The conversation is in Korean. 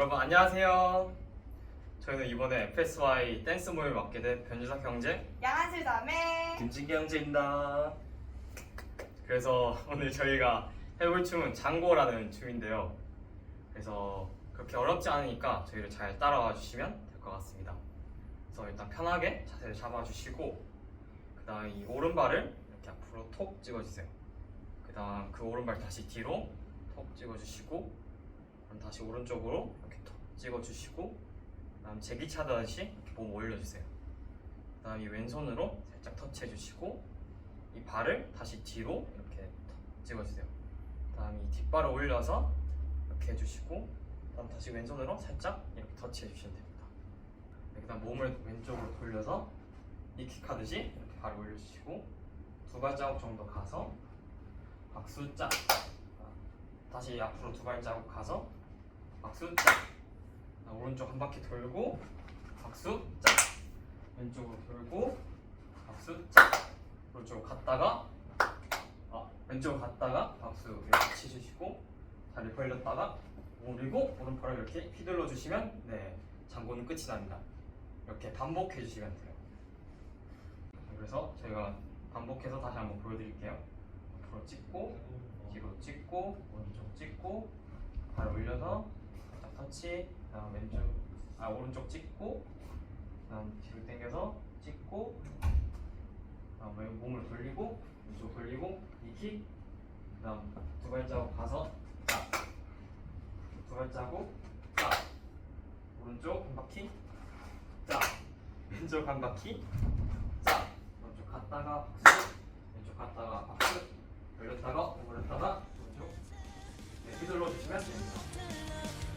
여러분 안녕하세요. 저희는 이번에 FSY 댄스 모임을 맡게 된 변주석 형제, 양한실 자매 김진기 형제입니다. 그래서 오늘 저희가 해볼 춤은 장고라는 춤인데요. 그래서 그렇게 어렵지 않으니까 저희를 잘 따라와 주시면 될 것 같습니다. 그래서 일단 편하게 자세를 잡아주시고 그 다음 이 오른발을 이렇게 앞으로 톡 찍어주세요. 그 다음 그 오른발 다시 뒤로 톡 찍어주시고 그럼 다시 오른쪽으로 이렇게 톡 찍어주시고 그다음 제기 차듯이 이렇게 몸 올려주세요. 그 다음 이 왼손으로 살짝 터치해주시고 이 발을 다시 뒤로 이렇게 톡 찍어주세요. 그다음 이 뒷발을 올려서 이렇게 해주시고 그다음 다시 왼손으로 살짝 이렇게 터치해주시면 됩니다. 네, 그다음 몸을 왼쪽으로 돌려서 이킥 하듯이 이렇게 발을 올려주시고 두 발자국 정도 가서 박수 짝 다시 앞으로 두 발자국 가서 박수 짝. 자, 오른쪽 한 바퀴 돌고 박수 짝. 왼쪽으로 돌고 박수 짝. 오른쪽으로 갔다가 아, 왼쪽으로 갔다가 박수 이렇게 치주시고 다리 벌렸다가 올리고 오른팔을 이렇게 휘둘러 주시면 네 장고는 끝이 납니다. 이렇게 반복해 주시면 돼요. 그래서 저희가 반복해서 다시 한번 보여드릴게요. 앞으로 찍고 뒤로 찍고 오른쪽 찍고 발 올려서 터치 그다음 왼쪽 아 오른쪽 찍고 그다음 뒤로 당겨서 찍고 그다음 몸을 돌리고 왼쪽 돌리고 이킥 그다음 두 발자국 가서 짝두 발자국 짝 오른쪽 한 바퀴 자 왼쪽 한 바퀴 자 왼쪽 갔다가 박수. 왼쪽 갔다가 박수. 열렸다가 오버렸다가 왼쪽. 네, 휘둘러 주시면 됩니다.